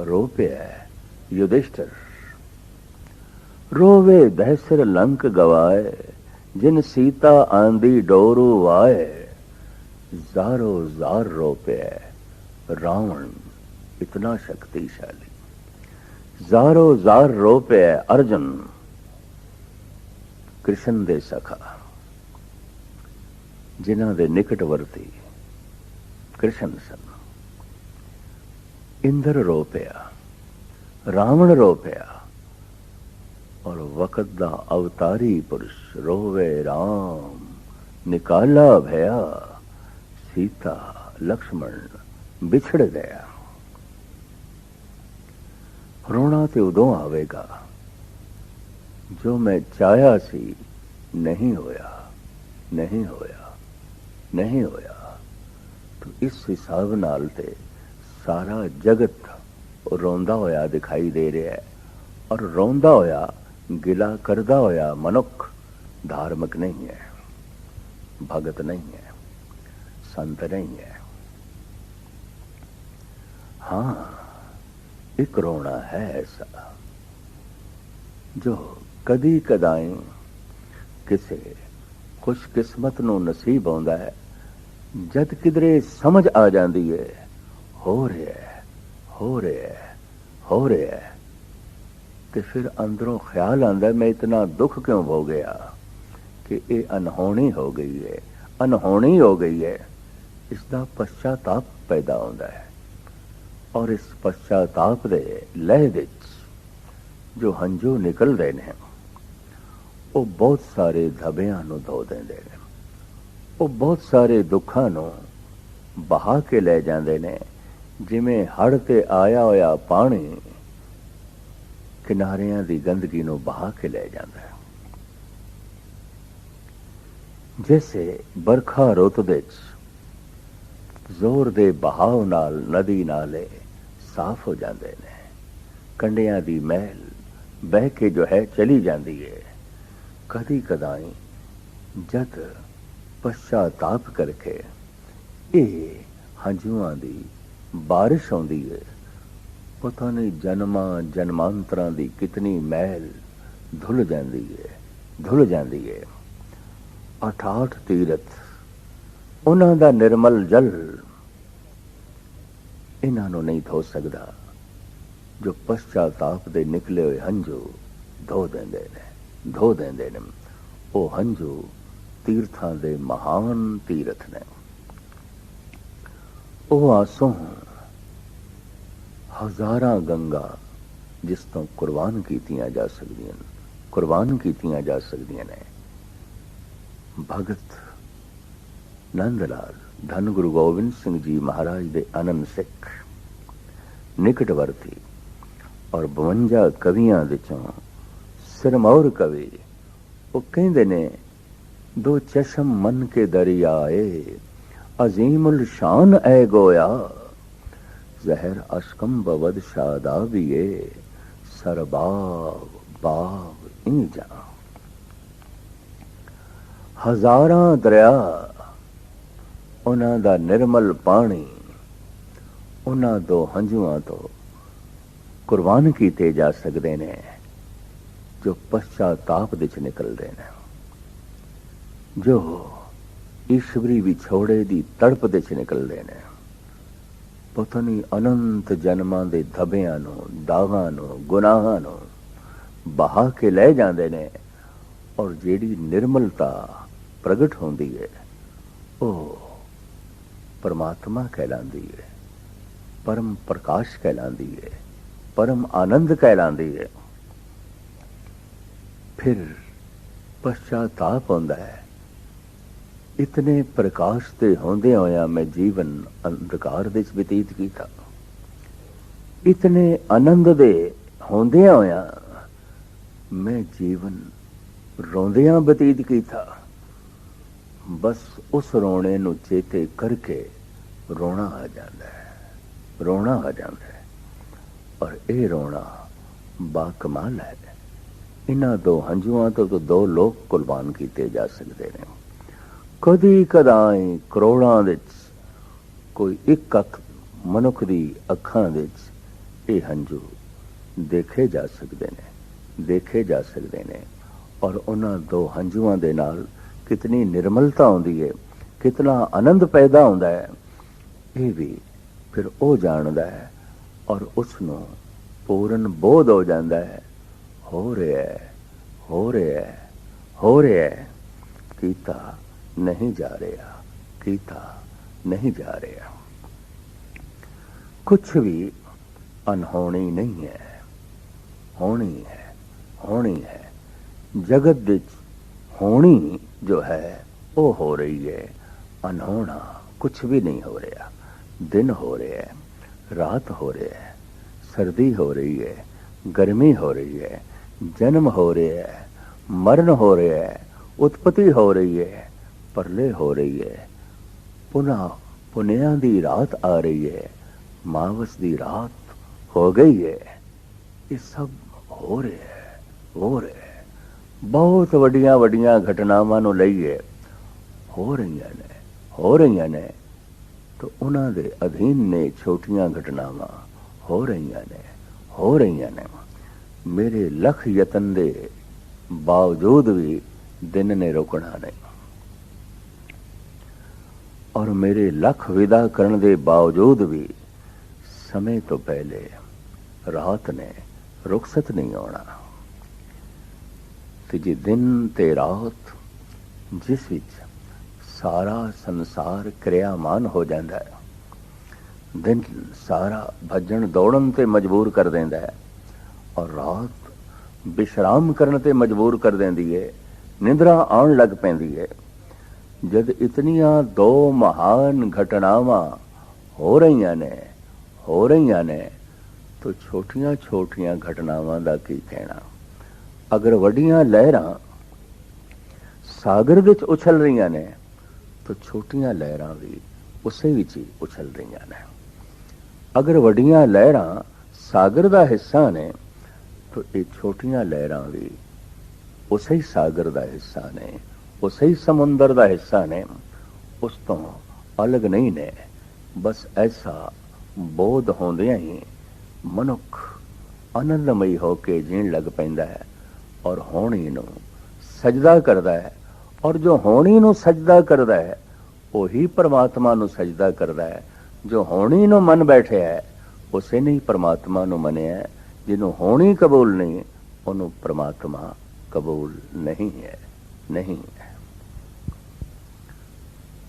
रो पे है युधिष्ठिर। ਰੋਵੇ ਦਹਿਸਰ ਲੰਕ ਗਵਾਏ, ਜਿਨ ਸੀਤਾ ਆਂਦੀ ਡੋਰੂ ਆਏ ਜ਼ਾਰੋ ਜ਼ਾਰ ਰੋਪੇ ਰਾਵਣ ਇਤਨਾ ਸ਼ਕਤੀਸ਼ਾਲੀ। ਜ਼ਾਰੋ ਜ਼ਾਰ ਰੋਪੇ ਅਰਜਨ, ਕ੍ਰਿਸ਼ਨ ਦੇ ਸਖਾ। ਜਿਨ੍ਹਾਂ ਦੇ ਨਿਕਟਵਰਤੀ ਕ੍ਰਿਸ਼ਨ ਸਨ। ਇੰਦਰ ਰੋ ਪਿਆ ਰਾਵਣ ਰੋ ਪਿਆ ਔਰ ਵਕਤ ਦਾ ਅਵਤਾਰੀ ਪੁਰਸ਼ ਰੋਵੇ RAM ਨਿਕਾਲਾ ਭਇਆ, ਸੀਤਾ ਲక్ష్మణ ਵਿਛੜ ਗਿਆ। ਰੋਣਾ ਤੇ ਉਦੋਂ ਆਵੇਗਾ ਜੋ ਮੈਂ ਚਾਹਿਆ ਸੀ, ਨਹੀਂ ਹੋਇਆ ਨਹੀਂ ਹੋਇਆ ਨਹੀਂ ਹੋਇਆ। ਤੋ ਇਸ ਹਿਸਾਬ ਨਾਲ ਤੇ ਸਾਰਾ ਜਗਤ ਰੋਂਦਾ ਹੋਇਆ ਦਿਖਾਈ ਦੇ ਰਿਹਾ ਹੈ। ਔਰ ਰੋਂਦਾ ਹੋਇਆ ਗਿਲਾ ਕਰਦਾ ਹੋਇਆ ਮਨੁੱਖ ਧਾਰਮਿਕ ਨਹੀਂ ਹੈ, ਭਗਤ ਨਹੀਂ ਹੈ, ਸੰਤ ਨਹੀਂ ਹੈ। ਹਾਂ, ਇੱਕ ਰੋਣਾ ਹੈ ਐਸਾ, ਜੋ ਕਦੀ ਕਦਾਈ ਕਿਸੇ ਖੁਸ਼ਕਿਸਮਤ ਨੂੰ ਨਸੀਬ ਆਉਂਦਾ ਹੈ। ਜਦ ਕਿਧਰੇ ਸਮਝ ਆ ਜਾਂਦੀ ਹੈ ਹੋ ਰਿਹਾ ਹੋ ਰਿਹਾ ਹੋ ਰਿਹਾ ਤੇ ਫਿਰ ਅੰਦਰੋਂ ਖਿਆਲ ਆਉਂਦਾ, ਮੈਂ ਇਤਨਾ ਦੁੱਖ ਕਿਉਂ ਹੋ ਗਿਆ ਕਿ ਇਹ ਅਨਹੋਣੀ ਹੋ ਗਈ ਹੈ? ਅਨਹੋਣੀ ਹੋ ਗਈ ਹੈ। ਇਸ ਦਾ ਪਛਤਾਪ ਪੈਦਾ ਹੁੰਦਾ ਹੈ। ਔਰ ਇਸ ਪਛਤਾਪ ਦੇ ਲਹਿ ਵਿੱਚ ਜੋ ਹੰਝੂ ਨਿਕਲਦੇ ਨੇ, ਉਹ ਬਹੁਤ ਸਾਰੇ ਧਬਿਆਂ ਨੂੰ ਧੋ ਦਿੰਦੇ ਨੇ। ਉਹ ਬਹੁਤ ਸਾਰੇ ਦੁੱਖਾਂ ਨੂੰ ਬਹਾ ਕੇ ਲੈ ਜਾਂਦੇ ਨੇ। ਜਿਵੇਂ ਹੜ ਤੇ ਆਇਆ ਹੋਇਆ ਪਾਣੀ ਕਿਨਾਰਿਆਂ ਦੀ ਗੰਦਗੀ ਨੂੰ ਬਹਾ ਕੇ ਲੈ ਜਾਂਦਾ ਹੈ। ਜੈਸੇ ਬਰਖਾ ਰੁੱਤ ਵਿੱਚ ਜ਼ੋਰ ਦੇ ਬਹਾਵ ਨਾਲ ਨਦੀ ਨਾਲੇ ਸਾਫ਼ ਹੋ ਜਾਂਦੇ ਨੇ। ਕੰਡਿਆਂ ਦੀ ਮਹਿਲ ਬਹਿ ਕੇ ਜੋ ਹੈ ਚਲੀ ਜਾਂਦੀ ਹੈ ਕਦੀ ਕਦਾਈ ਜਦ ਪਛਤਾਪ ਕਰਕੇ ਇਹ ਹੰਝੂਆਂ ਦੀ ਬਾਰਿਸ਼ ਆਉਂਦੀ ਹੈ ਪਤਾ ਨਹੀਂ ਜਨਮਾਂ ਜਨਮਾਂਤਰਾਂ ਦੀ ਕਿਤਨੀ ਮਹਿਲ ਧੁੱਲ ਜਾਂਦੀ ਹੈ ਧੁੱਲ ਜਾਂਦੀ ਹੈ 88 ਤੀਰਥ, ਉਹਨਾਂ ਦਾ ਨਿਰਮਲ ਜਲ ਇਹਨਾਂ ਨੂੰ ਨਹੀਂ ਧੋ ਸਕਦਾ, ਜੋ ਪਛਤਾਪ ਦੇ ਨਿਕਲੇ ਹੋਏ ਹੰਝੂ ਧੋ ਦਿੰਦੇ ਨੇ, ਧੋ ਦਿੰਦੇ ਨੇ। ਉਹ ਹੰਝੂ ਤੀਰਥਾਂ ਦੇ ਮਹਾਨ ਤੀਰਥ ਨੇ। ਉਹ ਆਸੋਂ ਹਜ਼ਾਰਾਂ ਗੰਗਾ ਜਿਸ ਤੋਂ ਕੁਰਬਾਨ ਕੀਤੀਆਂ ਜਾ ਸਕਦੀਆਂ ਕੁਰਬਾਨ ਕੀਤੀਆਂ ਜਾ ਸਕਦੀਆਂ ਨੇ। ਭਗਤ ਨੰਦ ਲਾਲ, ਧੰਨ ਗੁਰੂ ਗੋਬਿੰਦ ਸਿੰਘ ਜੀ ਮਹਾਰਾਜ ਦੇ ਅਨੰਦ ਸਿੱਖ, ਨਿਕਟਵਰਤੀ ਔਰ 52 ਕਵੀਆਂ ਵਿੱਚੋਂ ਸਿਰਮੌਰ ਕਵੀ, ਉਹ ਕਹਿੰਦੇ ਨੇ, ਦੋ ਚਸ਼ਮ ਮਨ ਕੇ ਦਰਿਆਏ, ਅਜ਼ੀਮੁਲ ਸ਼ਾਨ ਐ ਗੋਇਆ। ਜ਼ਹਿਰ ਅਸ਼ਕਮ ਬਵਦ ਸ਼ਾਦਾਬੀਏ ਸਰਬਾਗ ਬਾਗ ਇਨ ਜਾ ਹਜ਼ਾਰਾਂ ਦਰਿਆ ਉਹਨਾਂ ਦਾ ਨਿਰਮਲ ਪਾਣੀ ਉਹਨਾਂ ਦੋ ਹੰਝੂਆਂ ਤੋਂ ਕੁਰਬਾਨ ਕੀਤੇ ਜਾ ਸਕਦੇ ਨੇ ਜੋ ਪਛਤਾਪ ਦੇ ਚ ਨਿਕਲਦੇ ਨੇ ਜੋ ਈਸ਼ਵਰੀ ਵਿਛੋੜੇ ਦੀ ਤੜਪ ਦੇ ਚ ਨਿਕਲਦੇ ਨੇ ਪਤਾ ਨਹੀਂ, ਅਨੰਤ ਜਨਮਾਂ ਦੇ ਧਬਿਆਂ ਨੂੰ ਦਾਗਾਂ ਨੂੰ, ਗੁਨਾਹਾਂ ਨੂੰ ਬਹਾ ਕੇ ਲੈ ਜਾਂਦੇ ਨੇ ਔਰ ਜਿਹੜੀ ਨਿਰਮਲਤਾ ਪ੍ਰਗਟ ਹੁੰਦੀ ਹੈ, ਉਹ ਪਰਮਾਤਮਾ ਕਹਿਲਾਂਦੀ ਹੈ, ਪਰਮ ਪ੍ਰਕਾਸ਼ ਕਹਿਲਾਂਦੀ ਹੈ, ਪਰਮ ਆਨੰਦ ਕਹਿਲਾਂਦੀ ਹੈ। ਫਿਰ ਪਛਤਾਪ ਹੁੰਦਾ ਹੈ। ਇਤਨੇ ਪ੍ਰਕਾਸ਼ ਤੇ ਹੁੰਦੇ ਹੋਇਆ ਮੈਂ ਜੀਵਨ ਅੰਧਕਾਰ ਵਿੱਚ ਬਤੀਤ ਕੀਤਾ। ਇਤਨੇ ਆਨੰਦ ਦੇ ਹੁੰਦੇ ਹੋਇਆ ਮੈਂ ਜੀਵਨ ਰੋਂਦਿਆਂ ਬਤੀਤ ਕੀਤਾ। ਬਸ ਉਸ ਰੋਣੇ ਨੂੰ ਚੇਤੇ ਕਰਕੇ ਰੋਣਾ ਆ ਜਾਂਦਾ ਹੈ, ਰੋਣਾ ਆ ਜਾਂਦਾ ਹੈ। ਔਰ ਇਹ ਰੋਣਾ ਬਾ ਕਮਾਲ ਹੈ। ਇਹਨਾਂ ਦੋ ਹੰਝੂਆਂ ਤੋਂ ਦੋ ਲੋਕ ਕੁਰਬਾਨ ਕੀਤੇ ਜਾ ਸਕਦੇ ਨੇ। ਕਦੀ ਕਦਾਈ ਕਰੋੜਾਂ ਵਿੱਚ, ਕੋਈ ਇੱਕ ਅੱਖ ਮਨੁੱਖ ਦੀ ਅੱਖਾਂ ਵਿੱਚ ਇਹ ਹੰਝੂ ਦੇਖੇ ਜਾ ਸਕਦੇ ਨੇ, ਦੇਖੇ ਜਾ ਸਕਦੇ ਨੇ। ਔਰ ਉਹਨਾਂ ਦੋ ਹੰਝੂਆਂ ਦੇ ਨਾਲ ਕਿਤਨੀ ਨਿਰਮਲਤਾ ਆਉਂਦੀ ਹੈ ਕਿਤਨਾ ਆਨੰਦ ਪੈਦਾ ਹੁੰਦਾ ਹੈ ਇਹ ਵੀ ਫਿਰ ਉਹ ਜਾਣਦਾ ਹੈ ਔਰ ਉਸ ਨੂੰ ਪੂਰਨ ਬੋਧ ਹੋ ਜਾਂਦਾ ਹੈ ਹੋ ਰਿਹਾ ਹੈ ਹੋ ਰਿਹਾ ਹੈ ਹੋ ਰਿਹਾ ਹੈ ਕੀਤਾ ਨਹੀਂ ਜਾ ਰਿਹਾ ਕੀਤਾ ਨਹੀਂ ਜਾ ਰਿਹਾ ਕੁਝ ਵੀ ਅਨਹੋਣੀ ਨਹੀਂ ਹੈ ਹੋਣੀ ਹੈ ਹੋਣੀ ਹੈ ਜਗਤ ਵਿੱਚ ਹੋਣੀ ਜੋ ਹੈ ਉਹ ਹੋ ਰਹੀ ਹੈ ਅਨਹੋਣਾ ਕੁਝ ਵੀ ਨਹੀਂ ਹੋ ਰਿਹਾ ਦਿਨ ਹੋ ਰਿਹਾ ਹੈ ਰਾਤ ਹੋ ਰਿਹਾ ਹੈ ਸਰਦੀ ਹੋ ਰਹੀ ਹੈ ਗਰਮੀ ਹੋ ਰਹੀ ਹੈ ਜਨਮ ਹੋ ਰਿਹਾ ਹੈ ਮਰਨ ਹੋ ਰਿਹਾ ਹੈ ਉਤਪਤੀ ਹੋ ਰਹੀ ਹੈ ਪਰਲੇ ਹੋ ਰਹੀ ਹੈ। ਪੁਨਾ ਪੁਨਿਆਂ ਦੀ ਰਾਤ ਆ ਰਹੀ ਹੈ। ਮਾਵਸ ਦੀ ਰਾਤ ਹੋ ਗਈ ਹੈ। ਇਹ ਸਭ ਹੋ ਰਿਹਾ ਹੈ, ਹੋ ਰਿਹਾ ਹੈ। ਬਹੁਤ ਵੱਡੀਆਂ ਵੱਡੀਆਂ ਘਟਨਾਵਾਂ ਨੂੰ ਲਈਏ ਹੋ ਰਹੀਆਂ ਨੇ, ਹੋ ਰਹੀਆਂ ਨੇ। ਤਾਂ ਉਹਨਾਂ ਦੇ ਅਧੀਨ ਨੇ ਛੋਟੀਆਂ ਘਟਨਾਵਾਂ। ਹੋ ਰਹੀਆਂ ਨੇ, ਹੋ ਰਹੀਆਂ ਨੇ। ਮੇਰੇ ਲੱਖ ਯਤਨ ਦੇ ਬਾਵਜੂਦ ਵੀ ਦਿਨ ਨੇ ਰੁਕਣਾ ਨਹੀਂ। ਔਰ ਮੇਰੇ ਲੱਖ ਵਿਦਾ ਕਰਨ ਦੇ ਬਾਵਜੂਦ ਵੀ ਸਮੇਂ ਤੋਂ ਪਹਿਲੇ ਰਾਤ ਨੇ ਰੁਖਸਤ ਨਹੀਂ ਆਉਣਾ। ਤੇ ਜੇ ਦਿਨ ਤੇ ਰਾਤ ਜਿਸ ਵਿੱਚ ਸਾਰਾ ਸੰਸਾਰ ਕਿਰਿਆਮਾਨ ਹੋ ਜਾਂਦਾ ਹੈ। ਦਿਨ ਸਾਰਾ ਭੱਜਣ ਦੌੜਨ ਤੇ ਮਜਬੂਰ ਕਰ ਦਿੰਦਾ ਹੈ ਔਰ ਰਾਤ ਵਿਸ਼ਰਾਮ ਕਰਨ ਤੇ ਮਜਬੂਰ ਕਰ ਦਿੰਦੀ ਹੈ। ਨਿੰਦਰਾ ਆਉਣ ਲੱਗ ਪੈਂਦੀ ਹੈ। ਜਦ ਇਤਨੀਆਂ ਦੋ ਮਹਾਨ ਘਟਨਾਵਾਂ ਹੋ ਰਹੀਆਂ ਨੇ, ਹੋ ਰਹੀਆਂ ਨੇ, ਤਾਂ ਛੋਟੀਆਂ ਛੋਟੀਆਂ ਘਟਨਾਵਾਂ ਦਾ ਕੀ ਕਹਿਣਾ? ਅਗਰ ਵੱਡੀਆਂ ਲਹਿਰਾਂ ਸਾਗਰ ਵਿੱਚ ਉਛਲ ਰਹੀਆਂ ਨੇ, ਤਾਂ ਛੋਟੀਆਂ ਲਹਿਰਾਂ ਵੀ ਉਸੇ ਵਿੱਚ ਹੀ ਉਛਲ ਰਹੀਆਂ ਨੇ। ਅਗਰ ਵੱਡੀਆਂ ਲਹਿਰਾਂ ਸਾਗਰ ਦਾ ਹਿੱਸਾ ਨੇ, ਤਾਂ ਇਹ ਛੋਟੀਆਂ ਲਹਿਰਾਂ ਵੀ ਉਸੇ ਹੀ ਸਾਗਰ ਦਾ ਹਿੱਸਾ ਨੇ। ਉਸੇ ਹੀ ਸਮੁੰਦਰ ਦਾ ਹਿੱਸਾ ਨੇ ਉਸ ਤੋਂ ਅਲੱਗ ਨਹੀਂ ਨੇ ਬਸ ਐਸਾ ਬੋਧ ਹੁੰਦਿਆਂ ਹੀ ਮਨੁੱਖ ਆਨੰਦਮਈ ਹੋ ਕੇ ਜੀਣ ਲੱਗ ਪੈਂਦਾ ਹੈ ਔਰ ਹੋਣੀ ਨੂੰ ਸਜਦਾ ਕਰਦਾ ਹੈ ਔਰ ਜੋ ਹੋਣੀ ਨੂੰ ਸਜਦਾ ਕਰਦਾ ਹੈ ਉਹੀ ਪਰਮਾਤਮਾ ਨੂੰ ਸਜਦਾ ਕਰਦਾ ਹੈ ਜੋ ਹੋਣੀ ਨੂੰ ਮਨ ਬੈਠਿਆ ਹੈ ਉਸੇ ਨਹੀਂ ਪਰਮਾਤਮਾ ਨੂੰ ਮੰਨਿਆ ਜਿਹਨੂੰ ਹੋਣੀ ਕਬੂਲ ਨਹੀਂ ਉਹਨੂੰ ਪਰਮਾਤਮਾ ਕਬੂਲ ਨਹੀਂ ਹੈ ਨਹੀਂ ਹੈ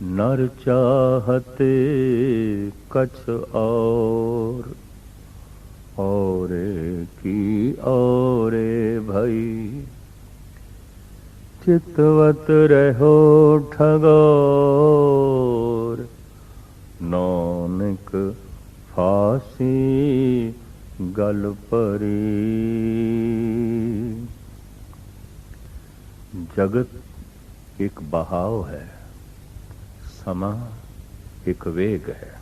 ਨਰ ਚਾਹਤੇ ਕਛ ਔਰ, ਔਰੇ ਕੀ ਔਰੇ ਭਈ? ਚਿਤਵਤ ਰਹੋ ਠਗੋਰ, ਨਾਨਕ ਫਾਸੀ ਗਲ ਪਰੀ ਜਗਤ ਇੱਕ ਬਹਾਵ ਹੈ। ਸਮਾਂ ਇੱਕ ਵੇਗ ਹੈ।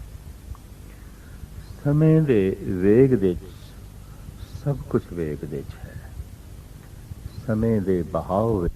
ਸਮੇਂ ਦੇ ਵੇਗ ਦੇ ਵਿੱਚ ਸਭ ਕੁਝ ਵੇਗ ਦੇ ਵਿੱਚ ਹੈ। ਸਮੇਂ ਦੇ ਬਹਾਵ ਵਿੱਚ